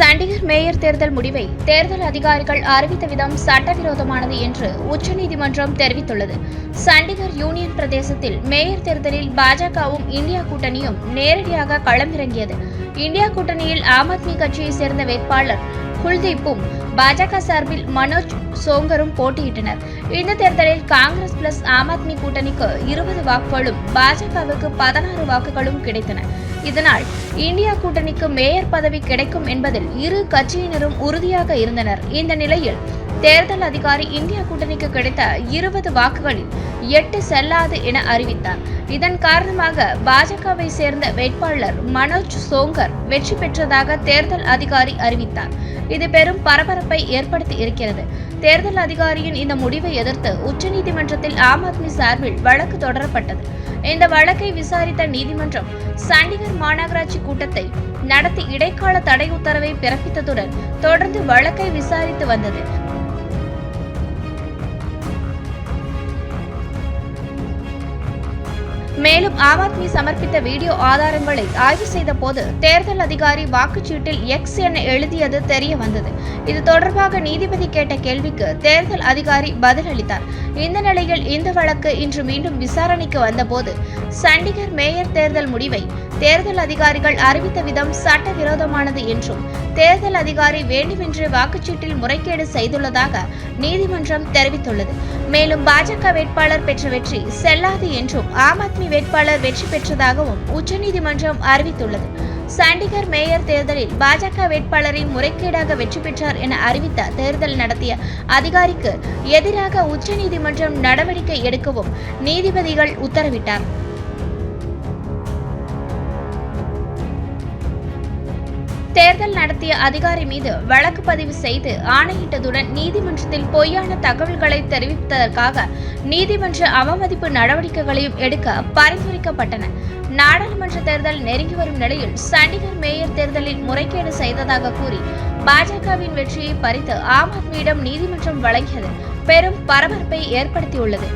Chandigarh mayor தேர்தல் முடிவை தேர்தல் அதிகாரிகள் அறிவித்த விதம் சட்டவிரோதமானது என்று உச்சநீதிமன்றம் தெரிவித்துள்ளது. சண்டிகர் யூனியன் பிரதேசத்தில் மேயர் தேர்தலில் பாஜகவும் இந்தியா கூட்டணியும் நேரடியாக களமிறங்கியது. இந்தியா கூட்டணியில் ஆம் ஆத்மி கட்சியை சேர்ந்த வேட்பாளர் குல்தீப்பும் பாஜக சார்பில் மனோஜ் சோங்கரும் போட்டியிட்டனர். இந்த தேர்தலில் காங்கிரஸ் பிளஸ் ஆம் ஆத்மி கூட்டணிக்கு இருபது வாக்குகளும் பாஜகவுக்கு பதினாறு வாக்குகளும் கிடைத்தன. இதனால் இந்தியா கூட்டணிக்கு மேயர் பதவி கிடைக்கும் என்பதில் இரு கட்சியினரும் உறுதியாக இருந்தனர். இந்த நிலையில் தேர்தல் அதிகாரி இந்திய கூட்டணிக்கு கிடைத்த இருபது வாக்குகளில் எட்டு செல்லாது என அறிவித்தார். இதன் காரணமாக பாஜகவை சேர்ந்த வேட்பாளர் மனோஜ் சோங்கர் வெற்றி பெற்றதாக தேர்தல் அதிகாரி அறிவித்தார். இது பெரும் பரபரப்பை ஏற்படுத்தி இருக்கிறது. தேர்தல் அதிகாரியின் இந்த முடிவை எதிர்த்து உச்சநீதிமன்றத்தில் ஆம் ஆத்மி சார்பில் வழக்கு தொடரப்பட்டது. இந்த வழக்கை விசாரித்த நீதிமன்றம் சண்டிகர் மாநகராட்சி கூட்டத்தை நடத்தி இடைக்கால தடை உத்தரவை பிறப்பித்ததுடன் தொடர்ந்து வழக்கை விசாரித்து வந்தது. மேலும் ஆம் ஆத்மி சமர்ப்பித்த வீடியோ ஆதாரங்களை ஆய்வு செய்த போது தேர்தல் அதிகாரி வாக்குச்சீட்டில் எக்ஸ் என எழுதியது தெரிய வந்தது. இது தொடர்பாக நீதிபதி கேட்ட கேள்விக்கு தேர்தல் அதிகாரி பதிலளித்தார். இந்த நிலையில் இந்த வழக்கு இன்று மீண்டும் விசாரணைக்கு வந்தபோது சண்டிகர் மேயர் தேர்தல் முடிவை தேர்தல் அதிகாரிகள் அறிவித்த விதம் சட்டவிரோதமானது என்றும் தேர்தல் அதிகாரி வேண்டுமென்று வாக்குச்சீட்டில் முறைகேடு செய்துள்ளதாக நீதிமன்றம் தெரிவித்துள்ளது. மேலும் பாஜக வேட்பாளர் பெற்ற வெற்றி செல்லாது என்றும் ஆம் ஆத்மி வேட்பாளர் வெற்றி பெற்றதாகவும் உச்சநீதிமன்றம் அறிவித்துள்ளது. சண்டிகர் மேயர் தேர்தலில் பாஜக வேட்பாளரை முறைகேடாக வெற்றி பெற்றார் என அறிவித்த தேர்தல் நடத்திய அதிகாரிக்கு எதிராக உச்சநீதிமன்றம் நடவடிக்கை எடுக்கவும் நீதிபதிகள் உத்தரவிட்டார். தேர்தல் நடத்திய அதிகாரி மீது வழக்கு பதிவு செய்து ஆணையிட்டதுடன் நீதிமன்றத்தில் பொய்யான தகவல்களை தெரிவித்ததற்காக நீதிமன்ற அவமதிப்பு நடவடிக்கைகளையும் எடுக்க பரிந்துரைக்கப்பட்டன. நாடாளுமன்ற தேர்தல் நெருங்கி வரும் நிலையில் சண்டிகர் மேயர் தேர்தலில் முறைகேடு செய்ததாக கூறி பாஜகவின் வெற்றியை பறித்து ஆம் ஆத்மியிடம் நீதிமன்றம் வழங்கியது பெரும் பரபரப்பை ஏற்படுத்தியுள்ளது.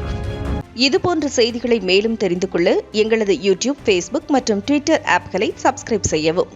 இதுபோன்ற செய்திகளை மேலும் தெரிந்து கொள்ள எங்களது யூடியூப் ஃபேஸ்புக் மற்றும் ட்விட்டர் ஆப்களை சப்ஸ்கிரைப் செய்யவும்.